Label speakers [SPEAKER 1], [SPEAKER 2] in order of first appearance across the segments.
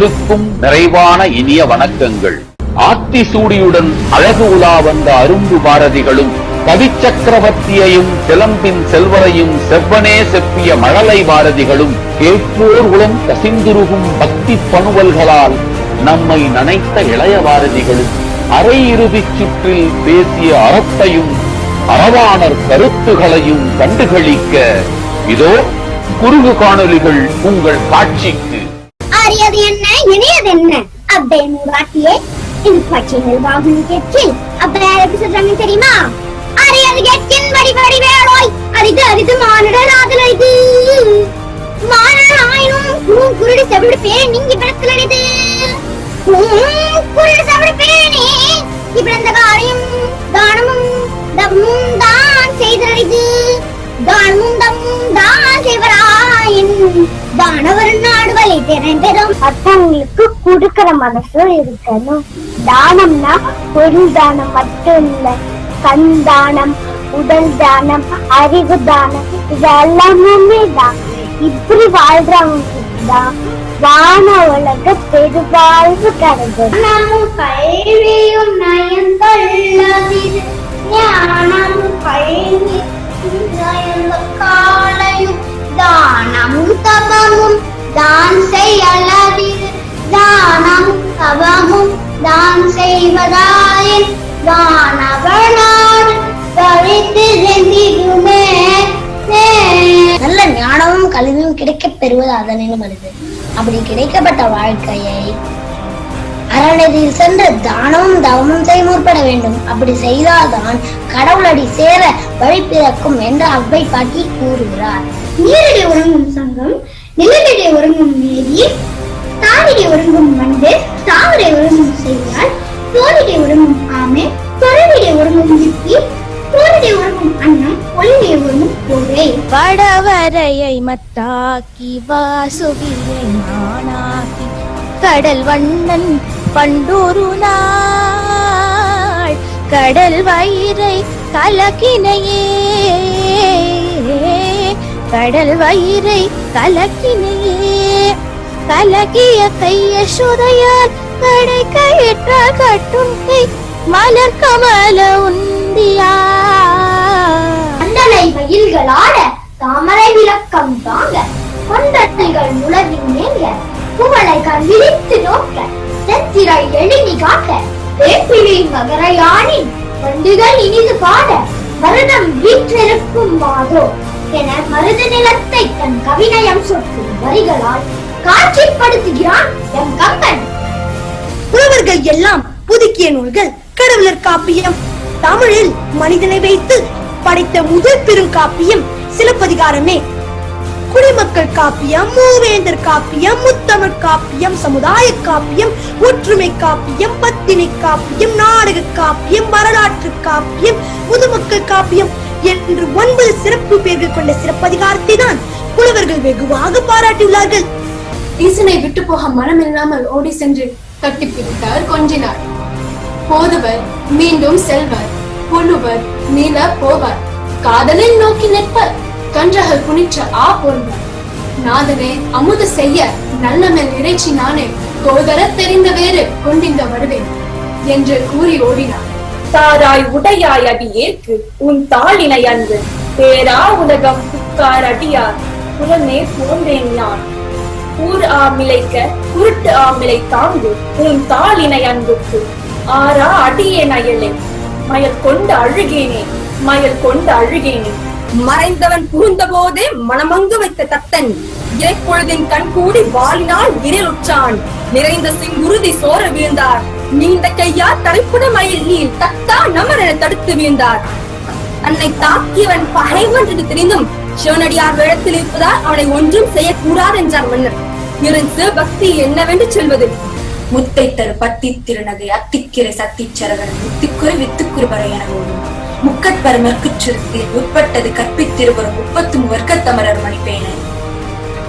[SPEAKER 1] அனைவருக்கும் நிறைவான இனிய வணக்கங்கள். ஆத்திசூடியுடன் அழகு உலா வந்த அரும்பு பாரதிகளும் கவிச்சக்கரவர்த்தியையும் சிலம்பின் செல்வரையும் செவ்வனே செப்பிய மழலை பாரதிகளும் கேட்போர் உளம் கசிந்துருகும் பக்தி பணுவல்களால் நம்மை நனைத்த இளைய பாரதிகளும் அரை இறுதிச் சுற்றில் பேசிய அறத்தையும் அறவாணர் கருத்துகளையும் கண்டுகளிக்க இதோ குறுகு காணொளிகள் உங்கள் காட்சிக்கு.
[SPEAKER 2] அப்பே மூராட்டியே இது பச்சைகள் வாகனம் கேட்கில் அப்ப யாருக்கு சொல்றாங்க தெரியுமா அரியது கேட்கின் வடி வடி வேளோய் அரிது அரிது மானுட ராதல் அரிது மானுட ஆயினும் உன் குருடு செவிடு பேர் நீங்கி பிறத்தில் அரிது குருடு குருடி செவிடு பேணி இப்பிறந்த காரியம் தானமும் தம்மும் தான் செய்தறிது தானமும் தம்மும் தான் செய்வரா செய்வராயின் தானவர் நாடுகளை திறந்ததும் மற்றவங்களுக்கு கொடுக்கிற மனசு இருக்கணும். தானம்னா பொருள் தானம் மட்டும் இல்ல கண் தானம் உடல் தானம் அறிவு தானம் இது எல்லாமே தான் இப்படி வாழ்றவங்களுக்கு தான் வான உலக பெருவாழ்வு கிடைக்கும் நம்ம தான் செய்யலதில் தானமும் தபமும் தான் செய்வதாயின் வானவனார் நல்ல ஞானமும் கல்வியும் கிடைக்கப் பெறுவது அதனிலும் அரிது அப்படி கிடைக்கப்பட்ட வாழ்க்கையை அறநெறியில் சென்று தானமும் தவமும் செய்ய முற்பட வேண்டும். அப்படி செய்தால்தான் கடவுளடி சேர வழி பிறக்கும் என்று அவ்வை பாட்டி கூறுகிறார். நீரிடை உறங்கும் சங்கம் நிலநடை உறங்கும் மேரி தாரிடை உறங்கும் வண்டு தாவரை உறங்கும் செய்வார் தோலிடை உறங்கும் ஆமை தொழிலிடை உறங்கும் சிப்பி தோலிடை உறங்கும் அன்னம் ஒளிடை உறங்கும் கோரை
[SPEAKER 3] வடவரையை மத்தாக்கி வாசுவியை நானாக்கி கடல் வண்ணன் பண்டூரு நாள் கடல் வயிறை கலக்கினையே. கடல் வயிறை கலக்கினையே. கலக்கிய கைய சுதையால் கடை கயிற்ற கட்டும் கை மலர் கமல உந்தியா.
[SPEAKER 2] மண்டலை மயில்களாட தாமரை விளக்கம் தாங்க. கொண்டட்டிகள் உலகின் மேங்க புகழை கண் விழித்து நோக்க. செத்திரை எழினி காட்ட வேப்பிலி மகரையானின் வண்டுகள் இனிது பாட. மருதம் வீற்றிருக்கும் மாதோ என மருது நிலத்தை தன் கவிநயம் சொற்கும் வரிகளால் காட்சிப்படுத்துகிறான் எம் கம்பன்.
[SPEAKER 4] புலவர்கள் எல்லாம் புதுக்கிய நூல்கள் கடவுளர் காப்பியம். தமிழில் மனிதனை வைத்து படைத்த முதல் பெரும் காப்பியம் சிலப்பதிகாரமே. குடிமக்கள் காப்பியம் மூவேந்தர் காப்பியம் முத்தமிழ் காப்பியம் சமுதாய காப்பியம் ஒற்றுமை காப்பியம் பத்தினி காப்பியம் நாடக காப்பியம் வரலாற்று காப்பியம் முதுமக்கள் காப்பியம் என்று ஒன்பது சிறப்பு பெயர்கள் கொண்ட சிறப்பதிகாரத்தை தான் புலவர்கள் வெகுவாக பாராட்டியுள்ளார்கள்.
[SPEAKER 5] ஈசனை விட்டு போக மனமில்லாமல் ஓடி சென்று கட்டி பிடித்தார் கொஞ்சினார். போதுவர் மீண்டும் செல்வர் புழுவர் நீல போவார் காதலில் நோக்கி நிற்பர் கன்றகள் குனிற்ற ஆ போன்றார் நாதனே அமுது செய்ய நல்லமெல் இறைச்சி நானே கோதர தெரிந்த வேறு கொண்டிந்த வருவேன் என்று கூறி ஓடினார்.
[SPEAKER 6] தாராய் உடையாய் அடி ஏற்கு உன் தாளினை அன்பு. பேரா உலகம் புக்கார் அடியார். புலமே புலந்தேன் நான் ஊர் ஆமிலைக்க குருட்டு ஆமிலை தாங்கு உன் தாளினை அன்புக்கு. ஆரா அடியே நயலே மயல் கொண்டு அழுகேனே மயல் கொண்டு அழுகேனே. மறைந்தவன் புகுந்த போதே மனமங்கு வைத்த தத்தன். இறைப்பொழுதின் கண் கூடி வாளினால் விரலுற்றான். நிறைந்த சிங்குருதி சோர வீழ்ந்தார். நீண்ட கையார் தலைப்புடமையில் நீர் தத்தா என தடுத்து வீழ்ந்தார். தன்னை தாக்கியவன் பகைவன் என்று தெரிந்தும் சிவனடியார் வேடத்தில் இருப்பதால் அவனை ஒன்றும் செய்யக்கூடாது என்றார் மன்னர். இருந்து பக்தி என்னவென்று சொல்வது? முத்தை தரு பத்தி திருநகை அத்திக்கிரை சத்திச்சரகன் முத்துக்குறை வித்துக்குறு வரை என ஓடும் முக்கட்பர் மெற்குச்சுரத்தில் உட்பட்டது கற்பித்திருவரும் முப்பத்து வர்க்கத்தமரர் மணிப்பேனை.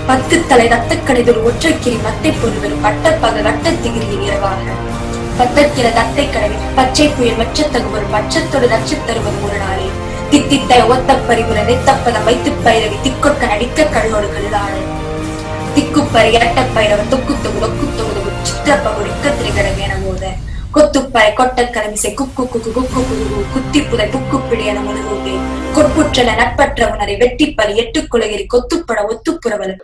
[SPEAKER 6] பத்து தலை ரத்தக்கடைதொரு ஒற்றைக்கிரி மத்தை பொருவர் பட்டப்பக வட்டத்திகிரியில் இரவாக. பத்தத்திர தத்தை கடவில் பச்சை புயல் மெச்சத்தகுவர் பட்சத்தொடு நட்சத்தருவது ஒரு நாளே தித்தித்த ஒத்த பறிவுர நெத்தப்பத வைத்து பயிரவி திக்கொட்ட நடிக்க கழுவோடு கழுதாடு திக்குப்பறை எட்டப்பைரவ தொக்கு தொகு லொக்கு தொகு சித்தப்பகுடி கத்திரிகட என போத கொத்துப்பாய் கொட்டக்கரமிசை குக்கு குக்கு குக்கு குக்கு குத்தி புதை புக்கு பிடி என முழுகூட்டி கொட்புற்றல நட்பற்ற உணரை வெட்டிப்பலி எட்டுக்குலகிரி கொத்துப்பட ஒத்துப்புறவல்